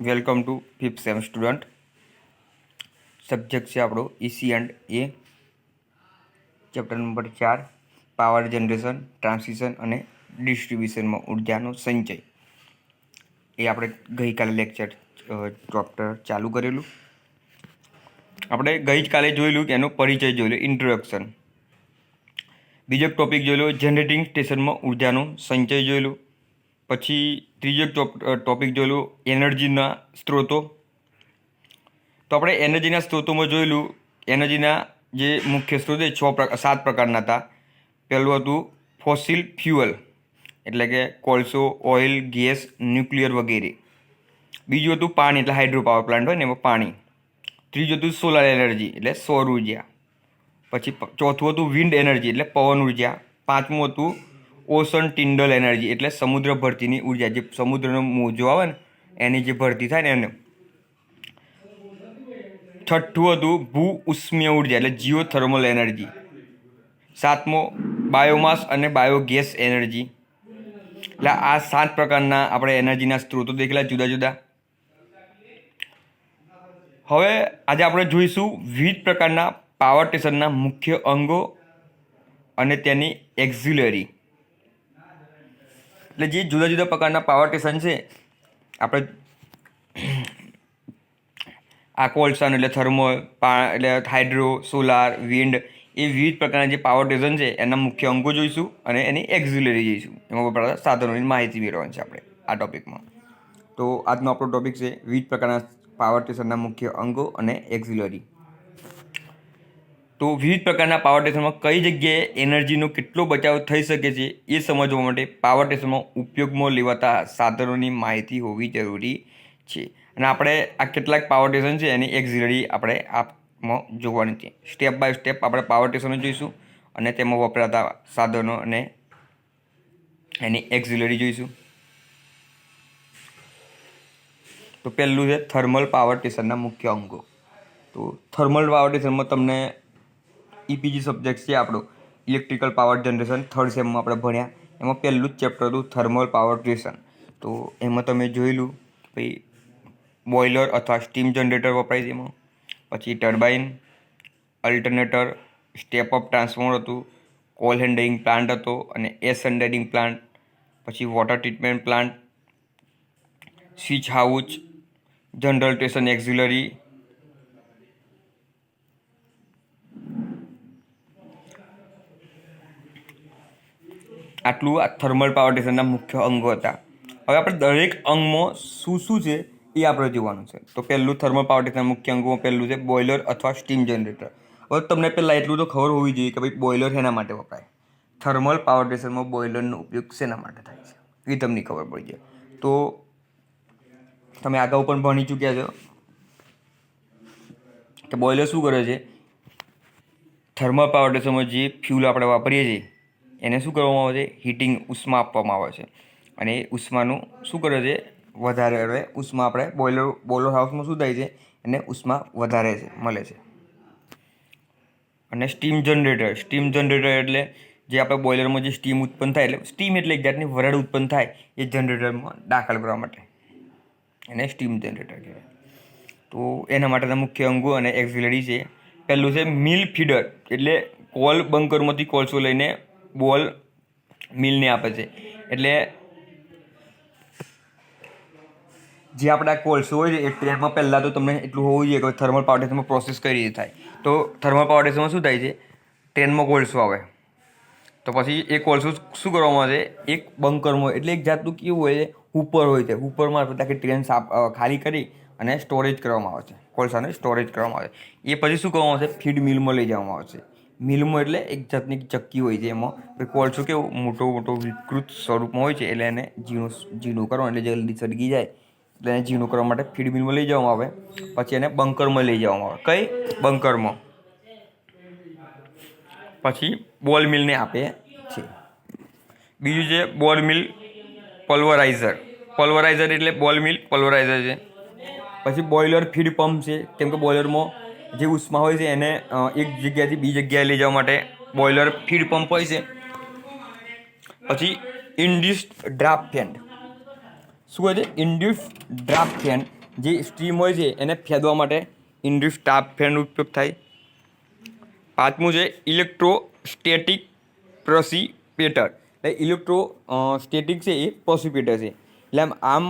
Welcome to fifth sem student. Subject છે આપણો EC and A chapter number ચાર power generation transmission અને ડિસ્ટ્રીબ્યુશનમાં ઉર્જાનો સંચય. એ આપણે ગઈકાલે લેક્ચર ચેપ્ટર ચાલુ કરેલું. આપણે ગઈકાલે જોયેલું કે એનો પરિચય જોયેલો ઇન્ટ્રોડક્શન બીજો ટોપિક જોયેલો જનરેટિંગ સ્ટેશનમાં ઉર્જાનો સંચય જોયેલું. પછી ત્રીજો ટોપ- ટોપિક જોયેલું એનર્જીના સ્ત્રોતો. તો આપણે એનર્જીના સ્ત્રોતોમાં જોયેલું એનર્જીના જે મુખ્ય સ્ત્રોત છે, છ સાત પ્રકારના હતા. પહેલું હતું ફોસિલ ફ્યુઅલ, એટલે કે કોલસો, ઓઇલ, ગેસ, ન્યુક્લિયર વગેરે. બીજું હતું પાણી, એટલે હાઇડ્રો પાવર પ્લાન્ટ હોય ને એમાં પાણી. ત્રીજું હતું સોલાર એનર્જી, એટલે સૌર ઊર્જા. પછી ચોથું હતું વિન્ડ એનર્જી, એટલે પવન ઊર્જા. પાંચમું હતું ઓશન ટિન્ડલ એનર્જી એટલે સમુદ્ર ભરતીની ઊર્જા. જે સમુદ્રનો મોજો આવે ને, એની જે ભરતી થાય ને એને. છઠ્ઠું હતું ભૂ ઉષ્મીય ઊર્જા એટલે જીઓ થર્મલ એનર્જી. સાતમો બાયોમાસ અને બાયોગેસ એનર્જી. એટલે આ સાત પ્રકારના આપણે એનર્જીના સ્ત્રોતો દેખેલા જુદા જુદા. હવે આજે આપણે જોઈશું વિવિધ પ્રકારના પાવર સ્ટેશનના મુખ્ય અંગો અને તેની એક્ઝિલરી. એટલે જે જુદા જુદા પ્રકારના પાવર સ્ટેશન છે, આપણે આ કોલસન એટલે થર્મલ પા એટલે હાઇડ્રો સોલાર વિન્ડ એ વિવિધ પ્રકારના જે પાવર સ્ટેશન છે, એના મુખ્ય અંગો જોઈશું અને એની એક્ઝિલરી જોઈશું. એમાં વપરાતા સાધનોની માહિતી મેળવવાની છે આપણે આ ટોપિકમાં તો આજનો આપણો ટોપિક છે, વિવિધ પ્રકારના પાવર સ્ટેશનના મુખ્ય અંગો અને એક્ઝિલરી તો વિવિધ પ્રકારના પાવર સ્ટેશનમાં કઈ જગ્યાએ એનર્જીનો કેટલો બચાવ થઈ શકે છે એ સમજવા માટે પાવર સ્ટેશનમાં ઉપયોગમાં લેવાતા સાધનોની માહિતી હોવી જરૂરી છે. અને આપણે આ કેટલાક પાવર સ્ટેશન છે એની એક્ઝિલરી આપણે આપમાં જોવાની છે. સ્ટેપ બાય સ્ટેપ આપણે પાવર સ્ટેશનો જોઈશું અને તેમાં વપરાતા સાધનો અને એની એક્ઝિલરી જોઈશું. તો પહેલું છે થર્મલ પાવર સ્ટેશનના મુખ્ય અંગો. તો થર્મલ પાવર સ્ટેશનમાં તમને ઈપીજી સબ્જેક્ટ છે આપણો. ઇલેક્ટ્રિકલ પાવર જનરેશન થર્ડ સેમમાં આપણે ભણ્યા. એમાં પહેલું જ ચેપ્ટર હતું થર્મલ પાવર ટ્રેશન તો એમાં તમે જોયેલું ભાઈ બોઇલર અથવા સ્ટીમ જનરેટર વપરાય છે એમાં. પછી turbine alternator step up transformer હતું. કોલ હેન્ડલિંગ પ્લાન્ટ હતો અને એસ હેન્ડલિંગ પ્લાન્ટ પછી water treatment plant switch house general station auxiliary આટલું આ થર્મલ પાવર સ્ટેશનના મુખ્ય અંગો હતા. હવે આપણે દરેક અંગમાં શું શું છે એ આપણે જોવાનું છે. તો પહેલું થર્મલ પાવર સ્ટેશનના મુખ્ય અંગોમાં પહેલું છે બોઇલર અથવા સ્ટીમ જનરેટર હવે તમને પહેલાં એટલું તો ખબર હોવી જોઈએ કે ભાઈ બોઇલર શેના માટે વપરાય? થર્મલ પાવર સ્ટેશનમાં બોઇલરનો ઉપયોગ શેના માટે થાય છે? એ તમને ખબર પડી જાય. તો તમે અગાઉ પણ ભણી ચૂક્યા છો કે બોઇલર શું કરે છે? થર્મલ પાવર સ્ટેશનમાં જે ફ્યુલ આપણે વાપરીએ છીએ એને શું કરવામાં આવે છે? હીટિંગ ઉષ્મા આપવામાં આવે છે. અને એ ઉષ્માનું શું કરે છે? વધારે હવે ઉષ્મા આપણે બોઈલર બોઈલર હાઉસમાં શું થાય છે? એને ઉષ્મા વધારે છે, મળે છે. અને સ્ટીમ જનરેટર સ્ટીમ જનરેટર એટલે જે આપણે બોઈલરમાં જે સ્ટીમ ઉત્પન્ન થાય એટલે સ્ટીમ એટલે એક જાતની ઉત્પન્ન થાય એ જનરેટરમાં દાખલ કરવા માટે. એને સ્ટીમ જનરેટર કહેવાય. તો એના માટેના મુખ્ય અંગો અને એક્ઝિલરી છે. પહેલું છે મિલ ફીડર એટલે કોલ બંકરમાંથી કોલસો લઈને બોલ મિલને આપે છે. એટલે જે આપણા કોલસો હોય છે, એ ટ્રેનમાં પહેલાં તો તમને એટલું હોવું જોઈએ કે થર્મલ પાવડેશનમાં પ્રોસેસ કઈ રીતે થાય. તો થર્મલ પાવડેશનમાં શું થાય છે? ટ્રેનમાં કોલસો આવે. તો પછી એ કોલસો શું કરવામાં આવે એક બંકરમાં એટલે એક જાતનું કેવું હોય છે હુપર હોય છે. હુપર મારફત આખી ટ્રેન ખાલી કરી અને સ્ટોરેજ કરવામાં આવે છે. કોલસાને સ્ટોરેજ કરવામાં આવે છે. એ પછી શું કરવામાં આવે છે? ફીડ મિલમાં લઈ જવામાં આવે છે. મિલમાં એટલે એક જાતની ચક્કી હોય છે એમાં. કોલસો કેવું? મોટો મોટો, વિકૃત સ્વરૂપમાં હોય છે એટલે એને ઝીણું ઝીણું કરવાનું એટલે જલ્દી સળગી જાય. એટલે એને ઝીણું કરવા માટે ફીડ મિલમાં લઈ જવામાં આવે. પછી એને બંકરમાં લઈ જવામાં આવે. કઈ? બંકરમાં. પછી બોલ મિલને આપે છે. બીજું છે બોલ મિલ પલ્વરાઇઝર. પલ્વરાઇઝર એટલે બોલ મિલ પલ્વરાઇઝર છે. પછી બોઇલર ફીડ પંપ છે. કેમ કે બોઇલરમાં જે ઉષ્મા હોય છે એને એક જગ્યાથી બીજી જગ્યાએ લઈ જવા માટે બોઇલર ફીડ પંપ હોય છે. પછી ઇન્ડ્યુસ ડ્રાફ્ટ ફેન શું હોય છે? ઇન્ડ્યુસ ડ્રાફ્ટ ફેન જે સ્ટીમ હોય છે એને ફેદવા માટે ઇન્ડ્યુસ ડ્રાફ્ટ ફેનનો ઉપયોગ થાય. પાંચમું છે ઇલેક્ટ્રોસ્ટેટિક પ્રોસિપેટર એટલે ઇલેક્ટ્રો સ્ટેટિક છે એ પ્રોસિપેટર છે. એટલે આમ આમ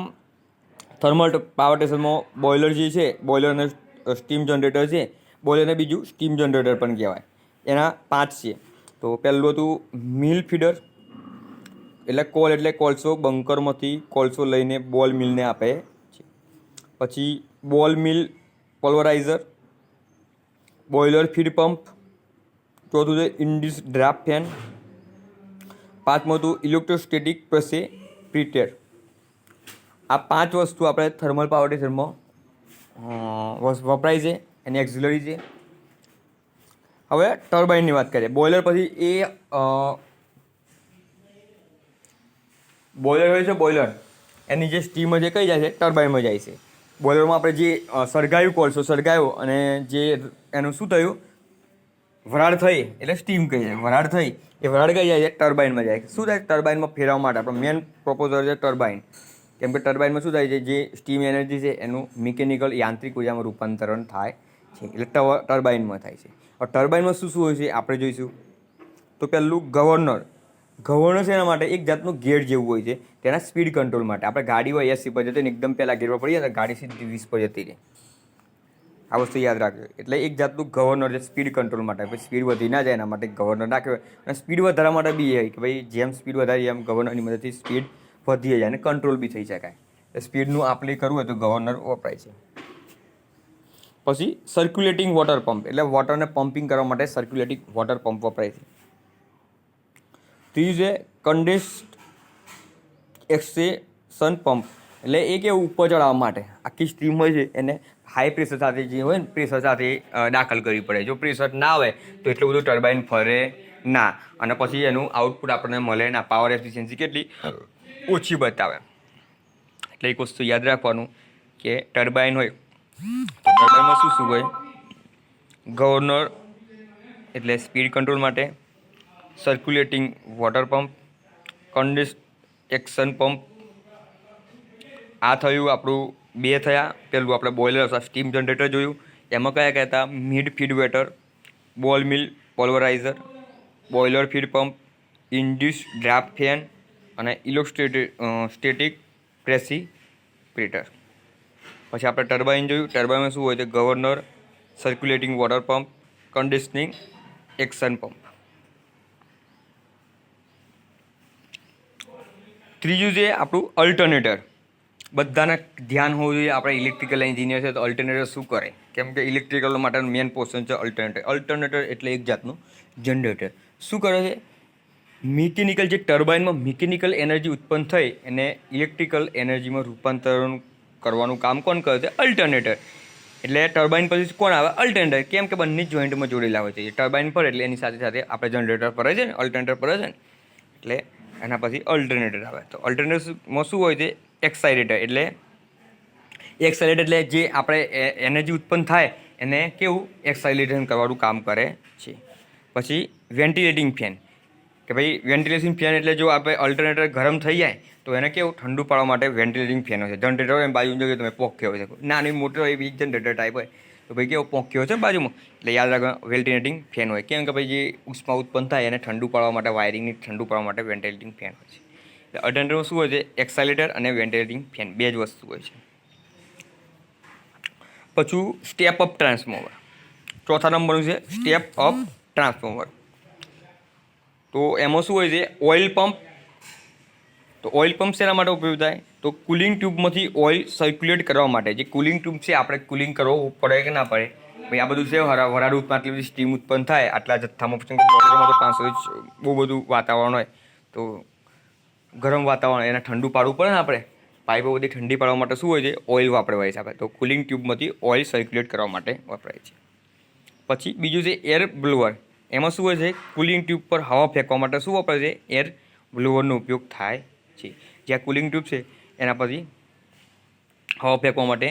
થર્મલ પાવર સ્ટેશનમાં બોઇલર જે છે બોઇલર અને સ્ટીમ જનરેટર છે. બોઇલરને બીજું સ્ટીમ જનરેટર પણ કહેવાય. એના પાંચ છે. તો પહેલું હતું મિલ ફીડર એટલે કોલ એટલે કોલસો બંકરમાંથી કોલસો લઈને બોલ મિલને આપે છે. પછી ball mill pulverizer boiler feed pump ચોથું છે ઇન્ડિસ ડ્રાફ્ટ ફેન પાંચમું હતું ઇલેક્ટ્રોસ્ટેટિક પ્રસે પ્રિટેર આ પાંચ વસ્તુ આપણે થર્મલ પાવર સ્ટેશનમાં વપરાય છે, એની એક્ઝિલરી છે. હવે ટર્બાઇનની વાત કરીએ. બોઇલર પછી એ બોઇલર હોય છે બોઇલર એની જે સ્ટીમ છે કઈ જાય છે, ટર્બાઇનમાં જાય છે. બોઇલરમાં આપણે જે સળગાયું કોલસો સળગાયો અને જે એનું શું થયું? વરાળ થઈ, એટલે સ્ટીમ કહી જાય વરાળ થઈ, એ વરાળ કઈ જાય છે? ટર્બાઇનમાં જાય શું થાય? ટર્બાઇનમાં ફેરવવા માટે આપણો મેન પ્રોપોઝર છે ટર્બાઇન. કેમ કે ટર્બાઇનમાં શું થાય છે, જે સ્ટીમ એનર્જી છે, એનું મિકેનિકલ યાંત્રિક ઉર્જામાં રૂપાંતરણ થાય છે. એટલે ટર્બાઇનમાં થાય છે. હવે ટર્બાઇનમાં શું શું હોય છે, આપણે જોઈશું. તો પહેલું ગવર્નર ગવર્નર છે એના માટે એક જાતનું ગેર જેવું હોય છે, તેના સ્પીડ કંટ્રોલ માટે. આપણે ગાડી હોય, એસી પર જતી એકદમ પહેલાં પર જાય તો ગાડી સીધી વીસ પર જતી રહે. આ વસ્તુ યાદ રાખજો. એટલે એક જાતનું ગવર્નર છે સ્પીડ કંટ્રોલ માટે. ભાઈ સ્પીડ વધી ના જાય એના માટે ગવર્નર રાખ્યો અને સ્પીડ વધારવા માટે બી એ કે ભાઈ, જેમ સ્પીડ વધારી એમ ગવર્નરની મદદથી સ્પીડ વધી જાય અને કંટ્રોલ બી થઈ શકાય. સ્પીડનું આપણે કરવું હોય તો ગવર્નર વપરાય છે. પછી સર્ક્યુલેટિંગ વોટર પંપ એટલે વોટરને પમ્પિંગ કરવા માટે સર્ક્યુલેટિંગ વોટર પંપ વપરાય છે. ત્રીજું છે કન્ડેસ્ટ એક્સેશન પંપ એટલે એ કે ઉપર ચડાવવા માટે? આખી સ્ટીમ હોય છે, એને હાઈ પ્રેશર સાથે જે હોય ને પ્રેશર સાથે દાખલ કરવી પડે. જો પ્રેશર ના હોય, તો એટલું બધું ટર્બાઇન ફરે ના. અને પછી એનું આઉટપુટ આપણને મળે ના. પાવર એફિશિયન્સી કેટલી? ઓછી બતાવે. એટલે એક વસ્તુ યાદ રાખવાનું કે ટર્બાઇન હોય, તો ટર્બાઇનમાં શું શું હોય? ગવર્નર એટલે સ્પીડ કંટ્રોલ માટે સર્ક્યુલેટિંગ વોટર પંપ કન્ડિસ એક્શન પંપ. આ થયું આપણું બે થયા. પેલું આપણે બોઇલર અથવા સ્ટીમ જનરેટર જોયું. એમાં કયા કહેતા હતા? Mid feed water, ball mill pulverizer boiler feed pump, induced draft fan અને ઇલોસ્ટેટિક સ્ટેટિક પ્રેસિપિટેટર પછી આપણે ટર્બાઇન જોયું. ટર્બાઇનમાં શું હોય છે governor circulating water pump conditioning action pump ત્રીજું છે આપણું અલ્ટરનેટર બધાને ધ્યાન હોવું જોઈએ. આપણે ઇલેક્ટ્રિકલ એન્જિનિયર છે તો અલ્ટરનેટર શું કરે? કેમ કે ઇલેક્ટ્રિકલ માટેનું મેન પોર્શન છે અલ્ટરનેટર અલ્ટરનેટર એટલે એક જાતનું જનરેટર શું કરે છે? મિકેનિકલ જે ટર્બાઇનમાં મિકેનિકલ એનર્જી ઉત્પન્ન થઈ, એને ઇલેક્ટ્રિકલ એનર્જીમાં રૂપાંતરણ કરવાનું કામ કોણ કરે છે? અલ્ટરનેટર. એટલે ટર્બાઇન પછી કોણ આવે? અલ્ટરનેટર. કેમ કે બંને જોઈન્ટમાં જોડેલા હોય છે. ટર્બાઇન પર એટલે એની સાથે સાથે આપણે જનરેટર પર છે ને, અલ્ટરનેટર પર છે ને. એટલે એના પછી અલ્ટરનેટર આવે. તો અલ્ટરનેટરમાં શું હોય છે? એક્સાઇરેટર એટલે એક્સાઇરેટર એટલે જે આપણે એનર્જી ઉત્પન્ન થાય, એને કેવું? એક્સાઇલેશન કરવાનું કામ કરે છે. પછી વેન્ટિલેટિંગ ફેન. કે ભાઈ વેન્ટિલેશન ફેન એટલે જો આપણે અલ્ટરનેટર ગરમ થઈ જાય, તો એને કેવું ઠંડુ પાડવા માટે વેન્ટિલેટિંગ ફેન હોય છે. જનરેટર હોય બાજુ જોઈએ તમે પોખ્યો હોય છે. નાની મોટો હોય એવી જનરેટર ટાઈપ હોય, તો ભાઈ કેવો પોખ્યો છે બાજુમાં? એટલે યાદ રાખો વેન્ટિલેટિંગ ફેન હોય. કેમ કે ભાઈ જે ઉષ્મા ઉત્પન્ન થાય એને ઠંડુ પાડવા માટે વાયરિંગની ઠંડુ પાડવા માટે વેન્ટિલેટિંગ ફેન હોય છે. એટલે અલ્ટરનેટરમાં શું હોય છે? એક્સાઇલેટર અને વેન્ટિલેટિંગ ફેન બે જ વસ્તુ હોય છે. પછી સ્ટેપ અપ ટ્રાન્સફોર્મર ચોથા નંબરનું છે સ્ટેપ અપ ટ્રાન્સફોર્મર તો એમાં શું હોય છે? Oil pump. તો ઓઇલ પંપ શેના માટે ઉપયોગ થાય? તો કુલિંગ ટ્યુબમાંથી ઓઇલ સર્ક્યુલેટ કરવા માટે. જે કુલિંગ ટ્યુબ છે, આપણે કુલિંગ કરવો પડે કે ના પડે? ભાઈ, આ બધું છે વરાળ ઉત્પન્ન આટલી બધી સ્ટીમ ઉત્પન્ન થાય, આટલા જથ્થામાં બોઇલરમાં તો બહુ બધું વાતાવરણ હોય. તો ગરમ વાતાવરણ, એને ઠંડુ પાડવું પડે ને આપણે? પાઇપો બધી ઠંડી પાડવા માટે શું હોય છે? ઓઇલ વાપરવાય છે આપણે. તો કુલિંગ ટ્યુબમાંથી ઓઇલ સર્ક્યુલેટ કરવા માટે વપરાય છે. પછી બીજું છે એર બ્લોઅર એમાં શું હોય છે? કુલિંગ ટ્યુબ પર હવા ફેંકવા માટે શું વપરાય છે? એર બ્લોઅરનો ઉપયોગ થાય છે. જ્યાં કુલિંગ ટ્યુબ છે, એના પછી હવા ફેંકવા માટે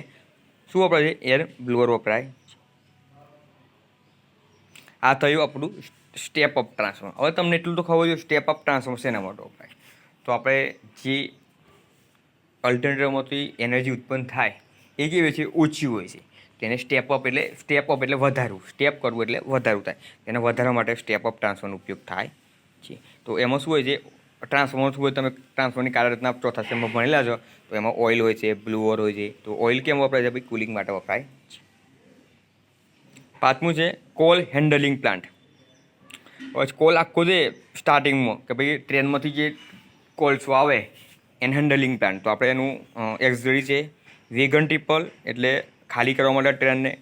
શું વપરાય છે? એર બ્લોઅર વપરાય છે. આ થયું આપણું સ્ટેપ અપ ટ્રાન્સફોર્મર હવે તમને એટલું તો ખબર છે સ્ટેપ અપ ટ્રાન્સફોર્મર શેના માટે વપરાય તો આપણે જે અલ્ટરનેટરમાંથી એનર્જી ઉત્પન્ન થાય, એ કેવી છે? ઓછી હોય છે. તેને સ્ટેપ અપ એટલે સ્ટેપ અપ એટલે વધારવું. સ્ટેપ કરવું એટલે વધારવું થાય. તેને વધારવા માટે સ્ટેપ અપ ટ્રાન્સફરનો ઉપયોગ થાય છે. તો એમાં શું હોય છે? ટ્રાન્સફોર્મર શું હોય? તમે ટ્રાન્સફોર્મરની કાર્યરચના ચોથા સેમમાં ભણેલા છો, તો એમાં ઓઇલ હોય છે બ્લુઅર હોય છે. તો ઓઇલ કેમ વપરાય છે? ભાઈ કુલિંગ માટે વપરાય છે. પાંચમું છે કોલ હેન્ડલિંગ પ્લાન્ટ હવે કોલ આખો છે સ્ટાર્ટિંગમાં કે ભાઈ ટ્રેનમાંથી જે કોલ્સો આવે? એન હેન્ડલિંગ પ્લાન્ટ તો આપણે એનું એક્ઝરી છે વેગન ટ્રિપલ એટલે ખાલી કરવા માટે ટ્રેનને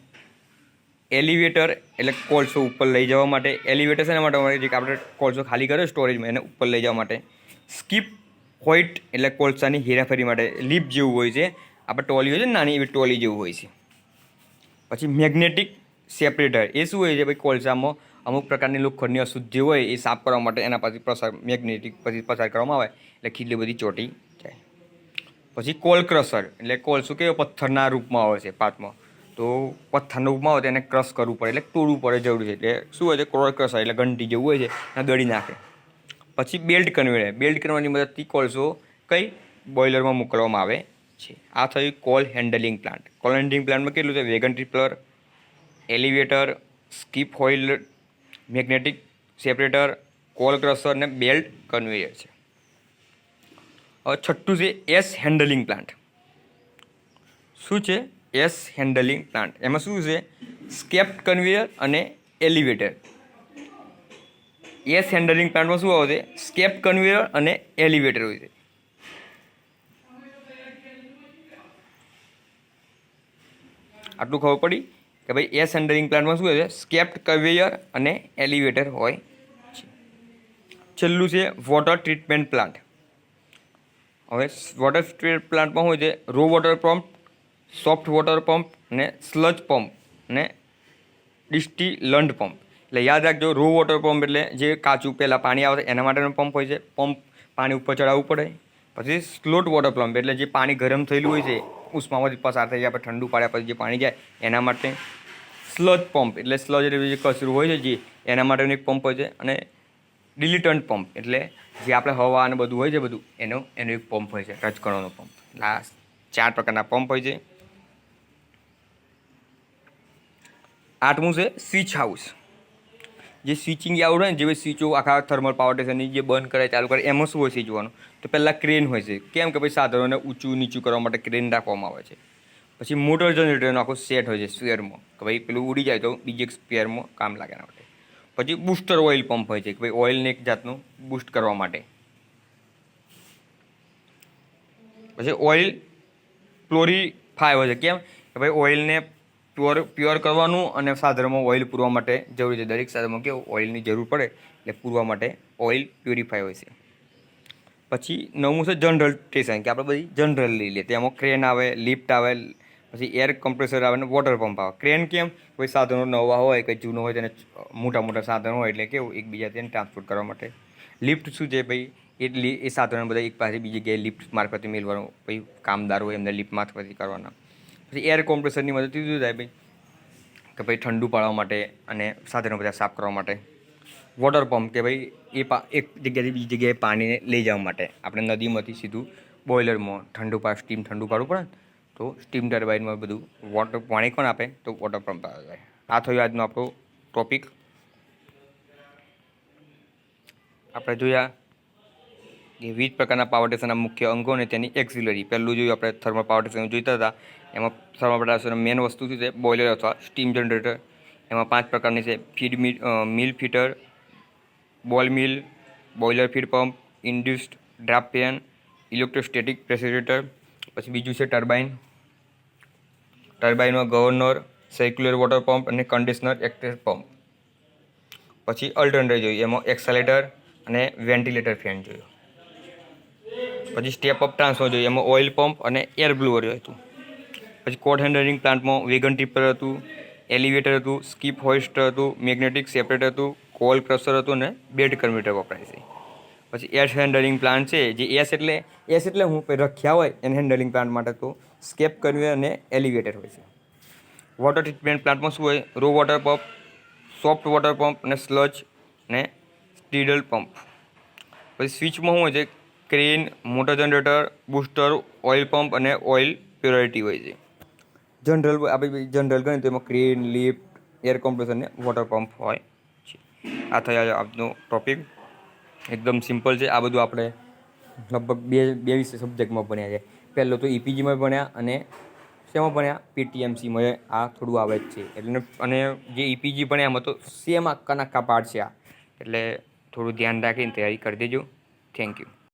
એલિવેટર એટલે કોલસો ઉપર લઈ જવા માટે. એલિવેટર શેના માટે હોય? જે આપણે કોલસો ખાલી કર્યો સ્ટોરેજમાં, એને ઉપર લઈ જવા માટે. સ્કીપ હોઇટ એટલે કોલસાની હેરાફેરી માટે. લીપ જેવું હોય છે. આપણે ટોલી હોય છે નાની એવી ટોલી જેવું હોય છે. પછી મેગ્નેટિક સેપરેટર એ શું હોય છે? ભાઈ, કોલસામાં અમુક પ્રકારની લોખંડની અશુદ્ધિ હોય એ સાફ કરવા માટે એના પછી પ્રસાર મેગ્નેટિક પછી પસાર કરવામાં આવે. એટલે ખીલી બધી ચોટી પછી કોલ ક્રશર. એટલે કોલસો કેવો પથ્થરના રૂપમાં આવે છે પાતમાં તો પથ્થરના રૂપમાં આવે તો એને ક્રશ કરવું પડે. એટલે તોડવું પડે જરૂરી છે. એટલે શું હોય છે? કોલ ક્રશર એટલે ઘંટી જેવું હોય છે, અને દળી નાખે. પછી બેલ્ટ કન્વેયર. બેલ્ટ કન્વેયરની મદદથી કોલસો કઈ? બોઇલરમાં મોકલવામાં આવે છે. આ થયું coal handling plant. Coal handling પ્લાન્ટમાં કેટલું છે? વેગન ટ્રિપલર, એલિવેટર, સ્કીપ હોઇલ, મેગ્નેટિક સેપરેટર, કોલ ક્રશર ને બેલ્ટ કન્વેયર છે. છઠ્ઠું છે એસ હેન્ડલિંગ પ્લાન્ટ શું છે એસ હેન્ડલિંગ પ્લાન્ટ એમાં શું છે? સ્કેપ્ટ કન્વેયર અને એલિવેટર એસ હેન્ડલિંગ પ્લાન્ટમાં શું આવે છે? સ્કેપ કન્વેયર અને એલિવેટર હોય છે. આટલું ખબર પડી કે ભાઈ એસ હેન્ડલિંગ પ્લાન્ટમાં શું હોય છે? સ્કેપ્ટ કન્વેયર અને એલિવેટર હોય છે. છેલ્લું છે વોટર ટ્રીટમેન્ટ પ્લાન્ટ હવે વોટર ટ્રીટમેન્ટ પ્લાન્ટમાં હોય છે? Raw water pump soft water pump ને સ્લજ પંપ ને ડિસ્ટિલન્ટ પંપ એટલે યાદ રાખજો રો વોટર પંપ એટલે જે કાચું પહેલાં પાણી આવે એના માટેનો પંપ હોય છે. પંપ પાણી ઉપર ચડાવવું પડે. પછી સ્લોટ વોટર પંપ એટલે જે પાણી ગરમ થયેલું હોય છે, ઉષ્મામાંથી પસાર થઈ જાય ઠંડુ પાડ્યા પછી જે પાણી જાય, એના માટે સ્લજ પંપ એટલે સ્લજ એટલે જે કચરું હોય છે જે, એના માટેનો એક પંપ હોય છે. અને ડિલિટન્ટ પંપ. એટલે જે આપણે હવા અને બધું હોય છે બધું, એનો એનો એક પંપ હોય છે, રજકણોનો પંપ. આ ચાર પ્રકારના પંપ હોય છે. આઠમું છે સ્વિચ હાઉસ. જે સ્વિચિંગ આઉટ હોય ને, જે સ્વિચો આખા થર્મલ પાવર સ્ટેશનની જે બંધ કરે, ચાલુ કરે, એમાં શું હોય છે જોવાનું તો પહેલાં ક્રેન હોય છે. કેમ કે ભાઈ સાધનોને ઊંચું નીચું કરવા માટે ક્રેન રાખવામાં આવે છે. પછી મોટર જનરેટરનો આખો સેટ હોય છે સ્પેરમાં. કે ભાઈ પેલું ઉડી જાય તો બીજે સ્પેરમાં કામ લાગે એના માટે. પછી બૂસ્ટર ઓઇલ પંપ હોય છે કે ભાઈ ઓઇલને એક જાતનું બૂસ્ટ કરવા માટે. પછી ઓઇલ પ્લોરીફાય હોય છે. કેમ? કે ભાઈ ઓઇલને પ્યોર પ્યોર કરવાનું અને સાધનમાં ઓઇલ પૂરવા માટે જરૂરી છે. દરેક સાધનમાં કેવું? ઓઇલની જરૂર પડે એટલે પૂરવા માટે ઓઇલ પ્યોરીફાય હોય છે. પછી નવમું છે જનરલ સ્ટેશન કે આપણે બધી જનરલ લઈ લઈએ. તેમાં ક્રેન આવે લિફ્ટ આવે પછી એર કમ્પ્રેસર આવે ને વોટર પંપ આવે. ક્રેન કેમ? કોઈ સાધનો નવા હોય, કંઈ જૂનો હોય, તેને મોટા મોટા સાધનો હોય એટલે કેવું એકબીજા તેને ટ્રાન્સપોર્ટ કરવા માટે. લિફ્ટ શું છે ભાઈ? એટલી એ સાધનો બધા એક પાસે બીજી જગ્યાએ લિફ્ટ મારફતે મેળવાનું પછી કામદાર હોય એમને લિફ્ટ મારફતે કરવાના. પછી એર કોમ્પ્રેસરની મદદથી શું થાય ભાઈ? કે ભાઈ ઠંડુ પાડવા માટે અને સાધનો બધા સાફ કરવા માટે. વોટર પંપ કે ભાઈ એ એક જગ્યાએથી બીજી જગ્યાએ પાણીને લઈ જવા માટે. આપણે નદીમાંથી સીધું બોઇલરમાં ઠંડુ પાડ સ્ટીમ ઠંડુ પાડવું પડે તો સ્ટીમ ટર્બાઇનમાં બધું વોટર પાણી પણ આપે? તો વોટર પંપ આવે. આ થયું આજનો આપણો ટોપિક આપણે જોયા કે વિવિધ પ્રકારના પાવર સ્ટેશનના મુખ્ય અંગો અને તેની એક્સિલરી પહેલું જોયું આપણે થર્મલ પાવર સ્ટેશન જોઈતા હતા. એમાં થર્મલ પાવર સ્ટેશનનું મેન વસ્તુ છે? બોઇલર અથવા સ્ટીમ જનરેટર એમાં પાંચ પ્રકારની છે. Feed mill feeder ball mill boiler feed pump induced draft fan electrostatic precipitator પછી બીજું છે ટર્બાઇન. ટર્બાઇનમાં ગવર્નર સર્ક્યુલર વોટર પંપ અને કન્ડિશનર એક્ટેસ પંપ પછી અલ્ટરનેટર જોઈએ, એમાં એક્સલેટર અને વેન્ટિલેટર ફેન જોયું પછી સ્ટેપ અપ ટ્રાન્સફર જોઈએ, એમાં ઓઇલ પંપ અને એર બ્લુઅર હતું. પછી કોટ હેન્ડલિંગ પ્લાન્ટમાં વેગન ટીપર હતું એલિવેટર હતું સ્કીપ હોઇસ્ટર હતું મેગ્નેટિક સેપરેટર હતું કોલ ક્રશર હતું અને બેડ કન્વર્ટર વપરાય છે. પછી એસ હેન્ડલિંગ પ્લાન્ટ છે, જે એસ એટલે એસ એટલે હું રખ્યા હોય એને હેન્ડલિંગ પ્લાન્ટ માટે તો સ્કેપ કન્વેયર અને એલિવેટર હોય છે. વોટર ટ્રીટમેન્ટ પ્લાન્ટમાં શું હોય? Raw water pump soft water pump અને સ્લજ ને સ્ટીડલ પંપ પછી સ્વિચમાં શું હોય છે? Crane motor generator booster oil pump અને ઓઇલ પ્યોરિટી હોય છે. જનરલ આપણે જનરલ ગણીએ તો એમાં ક્રેન લિફ્ટ એર કોમ્પ્રેસર ને વોટર પંપ હોય છે. આ થયા આપનો ટોપિક એકદમ સિમ્પલ છે. આ બધું આપણે લગભગ બે બે વિષય સબ્જેક્ટમાં ભણ્યા છે. પહેલો તો ઇપીજીમાં ભણ્યા અને શેમાં ભણ્યા? પીટીએમસીમાં આ થોડું આવે જ છે. એટલે અને જે ઇપીજી ભણ્યા એમાં તો સેમ આખા નાખા પાર્ટ છે આ. એટલે થોડું ધ્યાન રાખીને તૈયારી કરી દેજો. Thank you